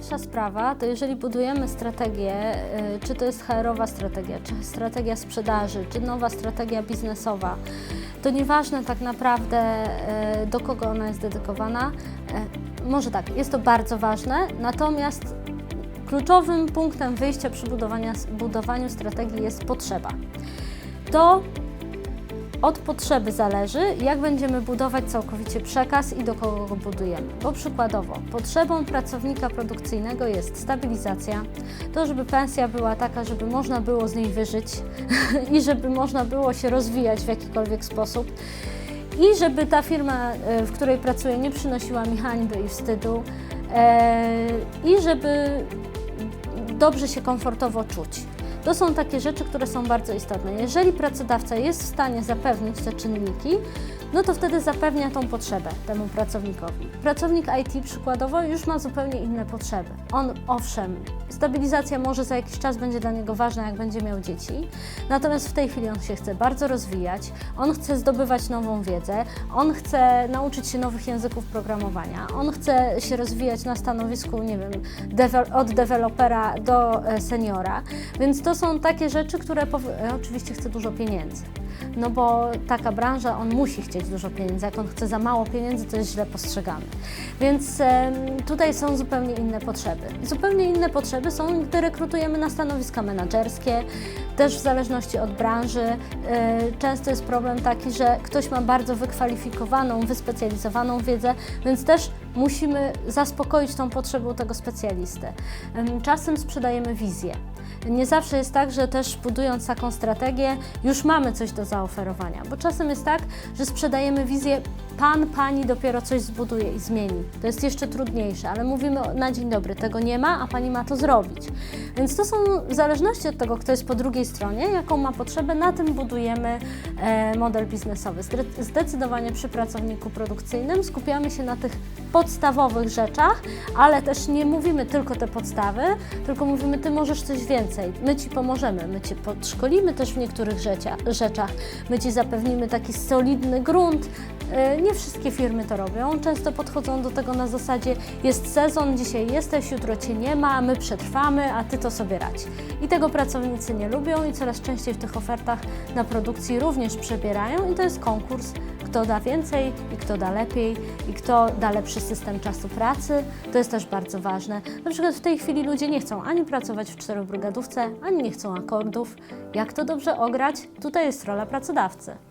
Pierwsza sprawa to jeżeli budujemy strategię, y, czy to jest HR-owa strategia, czy strategia sprzedaży, czy nowa strategia biznesowa, to nieważne tak naprawdę y, do kogo ona jest dedykowana. Y, Może tak, jest to bardzo ważne, natomiast kluczowym punktem wyjścia przy budowaniu strategii jest potrzeba. To od potrzeby zależy, jak będziemy budować całkowicie przekaz i do kogo go budujemy. Bo przykładowo, potrzebą pracownika produkcyjnego jest stabilizacja, to żeby pensja była taka, żeby można było z niej wyżyć i żeby można było się rozwijać w jakikolwiek sposób. I żeby ta firma, e, w której pracuję, nie przynosiła mi hańby i wstydu. e, I żeby dobrze się komfortowo czuć. To są takie rzeczy, które są bardzo istotne. Jeżeli pracodawca jest w stanie zapewnić te czynniki, no to wtedy zapewnia tą potrzebę temu pracownikowi. Pracownik IT przykładowo już ma zupełnie inne potrzeby. On owszem, stabilizacja może za jakiś czas będzie dla niego ważna, jak będzie miał dzieci, natomiast w tej chwili on się chce bardzo rozwijać, on chce zdobywać nową wiedzę, on chce nauczyć się nowych języków programowania, on chce się rozwijać na stanowisku, nie wiem, od dewelopera do e, seniora, więc to są takie rzeczy, które e, oczywiście chce dużo pieniędzy. No bo taka branża, on musi chcieć dużo pieniędzy. Jak on chce za mało pieniędzy, to jest źle postrzegany. Więc tutaj są zupełnie inne potrzeby. Zupełnie inne potrzeby są, gdy rekrutujemy na stanowiska menedżerskie, też w zależności od branży. E, Często jest problem taki, że ktoś ma bardzo wykwalifikowaną, wyspecjalizowaną wiedzę, więc też musimy zaspokoić tą potrzebę tego specjalisty. Em, Czasem sprzedajemy wizję. Nie zawsze jest tak, że też budując taką strategię, już mamy coś do zaoferowania, bo czasem jest tak, że sprzedajemy wizję, pan, pani dopiero coś zbuduje i zmieni. To jest jeszcze trudniejsze, ale mówimy na dzień dobry, tego nie ma, a pani ma to zrobić. Więc to są w zależności od tego, kto jest po drugiej stronie, jaką ma potrzebę, na tym budujemy e, model biznesowy. Zde- Zdecydowanie przy pracowniku produkcyjnym skupiamy się na tych podstawowych rzeczach, ale też nie mówimy tylko te podstawy, tylko mówimy, ty możesz coś więcej, my ci pomożemy, my cię podszkolimy też w niektórych rzeczach, my ci zapewnimy taki solidny grunt. E, Nie wszystkie firmy to robią, często podchodzą do tego na zasadzie jest sezon, dzisiaj jesteś, jutro cię nie ma, my przetrwamy, a ty to sobie radź. I tego pracownicy nie lubią i coraz częściej w tych ofertach na produkcji również przebierają i to jest konkurs, kto da więcej i kto da lepiej i kto da lepszy system czasu pracy. To jest też bardzo ważne. Na przykład w tej chwili ludzie nie chcą ani pracować w czterobrygadówce, ani nie chcą akordów. Jak to dobrze ograć? Tutaj jest rola pracodawcy.